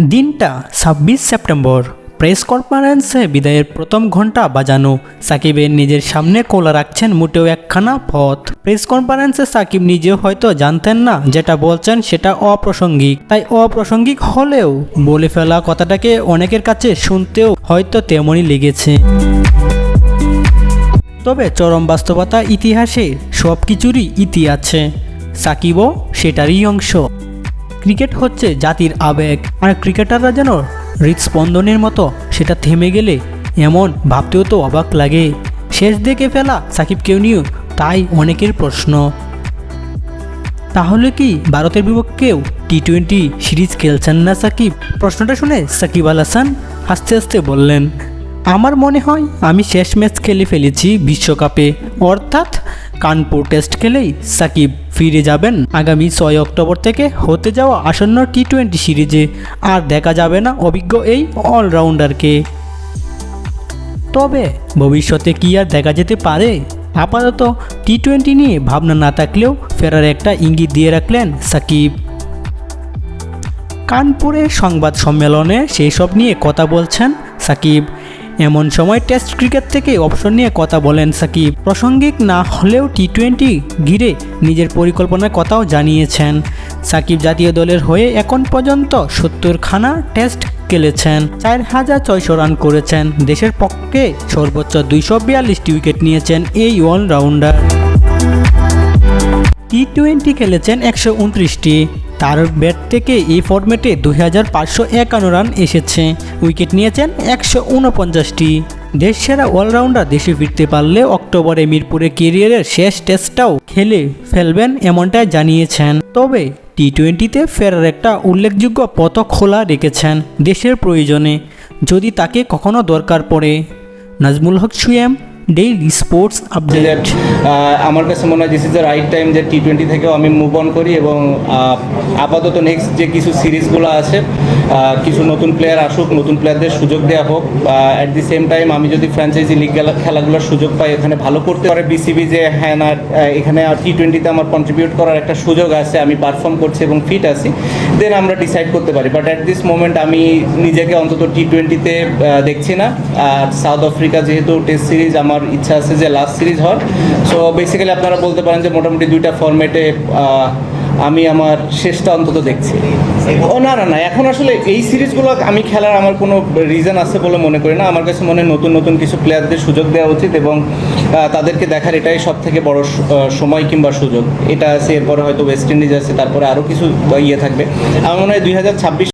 দিনটা ছাব্বিশ September. Press কনফারেন্সে বিদায়ের প্রথম ঘণ্টা বাজানো। সাকিবের নিজের সামনে কোলা রাখছেন মোটেও একখানা পথ। প্রেস কনফারেন্সে সাকিব নিজেও হয়তো জানতেন না, যেটা বলছেন সেটা অপ্রাসঙ্গিক। তাই অপ্রাসঙ্গিক হলেও বলে ফেলা কথাটাকে অনেকের কাছে শুনতেও হয়তো তেমনই লেগেছে। তবে চরম বাস্তবতা ইতিহাসে সব কিছুরই ইতি আছে। সাকিবও সেটারই অংশ। ক্রিকেট হচ্ছে জাতির আবেগ। আর ক্রিকেটাররা যেন হৃদস্পন্দনের মতো, সেটা থেমে গেলে এমন ভাবতেও তো অবাক লাগে। শেষ দেখে ফেলা সাকিবকেও নিয়েও তাই অনেকের প্রশ্ন। তাহলে কি ভারতের বিপক্ষেও টি টোয়েন্টি সিরিজ খেলছেন না সাকিব? প্রশ্নটা শুনে সাকিব আল হাসান আস্তে আস্তে বললেন আমার মনে হয় আমি শেষ ম্যাচ খেলে ফেলেছি বিশ্বকাপে। অর্থাৎ কানপুর টেস্ট খেলেই সাকিব ফিরে যাবেন। আগামী ছয় অক্টোবর থেকে হতে যাওয়া আসন্ন টি টোয়েন্টি সিরিজে আর দেখা যাবে না অভিজ্ঞ এই অলরাউন্ডারকে তবে ভবিষ্যতে কি আর দেখা যেতে পারে? আপাতত টি টোয়েন্টি নিয়ে ভাবনা না থাকলেও ফেরার একটা ইঙ্গিত দিয়ে রাখলেন সাকিব। কানপুরে সংবাদ সম্মেলনে সেই সব নিয়ে কথা বলছেন সাকিব। এমন সময় টেস্ট ক্রিকেট থেকে অপশন নিয়ে কথা বলেন সাকিব। প্রাসঙ্গিক না হলেও টি টোয়েন্টি ঘিরে নিজের পরিকল্পনার কথাও জানিয়েছেন। সাকিব জাতীয় দলের হয়ে এখন পর্যন্ত সত্তর খানা টেস্ট খেলেছেন। চার হাজার ছয়শো রান করেছেন। দেশের পক্ষে সর্বোচ্চ দুইশো বিয়াল্লিশটি উইকেট নিয়েছেন এই অলরাউন্ডার টি টোয়েন্টি খেলেছেন একশো উনত্রিশটি। তার ব্যাট থেকে এই ফর্মেটে দুই হাজার পাঁচশো একান্ন রান এসেছে। উইকেট নিয়েছেন একশো উনপঞ্চাশটি। দেশ সেরা অলরাউন্ডার দেশে ফিরতে পারলে অক্টোবরে মিরপুরে কেরিয়ারের শেষ টেস্টটাও খেলে ফেলবেন এমনটাই জানিয়েছেন। তবে টি টোয়েন্টিতে ফেরার একটা উল্লেখযোগ্য পথ খোলা রেখেছেন দেশের প্রয়োজনে, যদি তাকে কখনো দরকার পড়ে। Nazmul Haque Suyem daily sports update আমার কাছে মনে হয় this is the right time যে টি টোয়েন্টি থেকেও আমি মুভ অন করি এবং আপাতত নেক্সট যে কিছু সিরিজগুলো আছে কিছু নতুন প্লেয়ার আসুক, নতুন প্লেয়ারদের সুযোগ দেওয়া হোক অ্যাট দি সেম টাইম আমি যদি ফ্র্যাঞ্চাইজি লিগ খেলাগুলোর সুযোগ পাই, এখানে ভালো করতে পারে বিসিবি যে হ্যাঁ না এখানে টি টোয়েন্টিতে আমার কন্ট্রিবিউট করার একটা সুযোগ আছে, আমি পারফর্ম করছি এবং ফিট আছি দেন আমরা ডিসাইড করতে পারি। বাট অ্যাট দিস মোমেন্ট আমি নিজেকে অন্তত টি টোয়েন্টিতে দেখছি না। আর সাউথ আফ্রিকা যেহেতু টেস্ট সিরিজ আমার ইচ্ছা আছে যে লাস্ট সিরিজ হওয়ার। সো বেসিক্যালি আপনারা বলতে পারেন যে মোটামুটি দুইটা ফরম্যাটে আমি আমার শেষটা অন্তত দেখছি। ও, না না না, এখন আসলে এই সিরিজগুলো আমি খেলার আমার কোনো রিজন আছে বলে মনে করি না। আমার কাছে মনে হয় নতুন নতুন কিছু প্লেয়ারদের সুযোগ দেওয়া উচিত এবং তাদেরকে দেখার এটাই সব থেকে বড় সময় কিংবা সুযোগ। এটা আছে, এরপরে হয়তো ওয়েস্ট ইন্ডিজ আছে, তারপরে আরও কিছু ইয়ে থাকবে। আমার মনে হয় দুই হাজার ছাব্বিশ